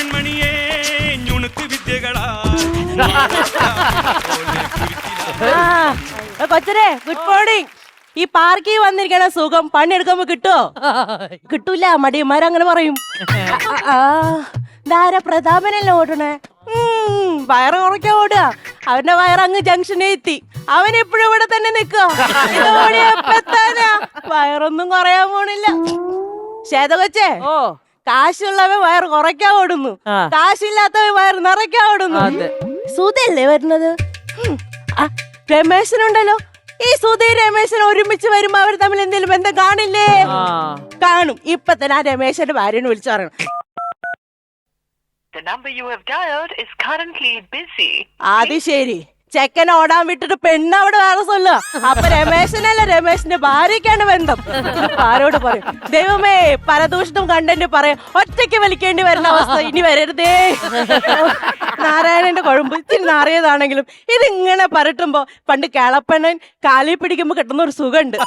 പെൺമണിയെ ഞുണുക്ക് വിദ്യകളാ. ആ, കൊച്ചരെ good morning ഈ പാർക്കിൽ വന്നിരിക്കണ സുഖം പണിയെടുക്കുമ്പോ കിട്ടുവോ കിട്ടൂല മടിയന്മാരങ്ങനെ പറയും. ആ ധാര പ്രതാപനല്ലേ ഓടണേ? ഉം, വയറ് കുറയ്ക്കാൻ ഓടുക. അവന്റെ വയറങ്ങ് ജംഗ്ഷനിൽ എത്തി. അവൻ എപ്പോഴും ഇവിടെ തന്നെ നിക്കുക വയറൊന്നും കുറയാൻ പോണില്ല. ശേതകൊച്ചേ ഓ. കാശുള്ളവൻ വയറ് കുറയ്ക്കാൻ ഓടുന്നു. കാശില്ലാത്തവ കാശില്ലാത്തവൻ വയറ് നിറയ്ക്കാൻ ഓടുന്നു. സുതല്ലേ സുധയല്ലേ വരുന്നത്? രമേശനുണ്ടല്ലോ. ഈ സുധി രമേശൻ ഒരുമിച്ച് വരുമ്പോ അവർ തമ്മിൽ എന്തെങ്കിലും ബന്ധം കാണില്ലേ? കാണും. ഇപ്പൊ തന്നെ ആ രമേശന്റെ ഭാര്യനെ വിളിച്ചു പറയണം. The number you have dialed is currently busy. അത് ശരി. ചെക്കൻ ഓടാൻ വിട്ടിട്ട് പെണ്ണ് അവിടെ വേറെ സ്വല്ല അപ്പൊ രമേശനല്ല രമേശന്റെ ഭാര്യക്കാണ് ബന്ധം. ആരോട് പറയും? ദൈവമേ പരദൂഷണം കണ്ടന്റ് പറയും ഒറ്റയ്ക്ക് വലിക്കേണ്ടി വരുന്ന അവസ്ഥ ഇനി വരരുതേ. നാരായണന്റെ കുഴമ്പ് ഇത്തിരി നാറിയതാണെങ്കിലും ഇതിങ്ങനെ പരട്ടുമ്പോ പണ്ട് കേളപ്പണ്ണൻ കാലിൽ പിടിക്കുമ്പോ കിട്ടുന്ന ഒരു സുഖമുണ്ട്.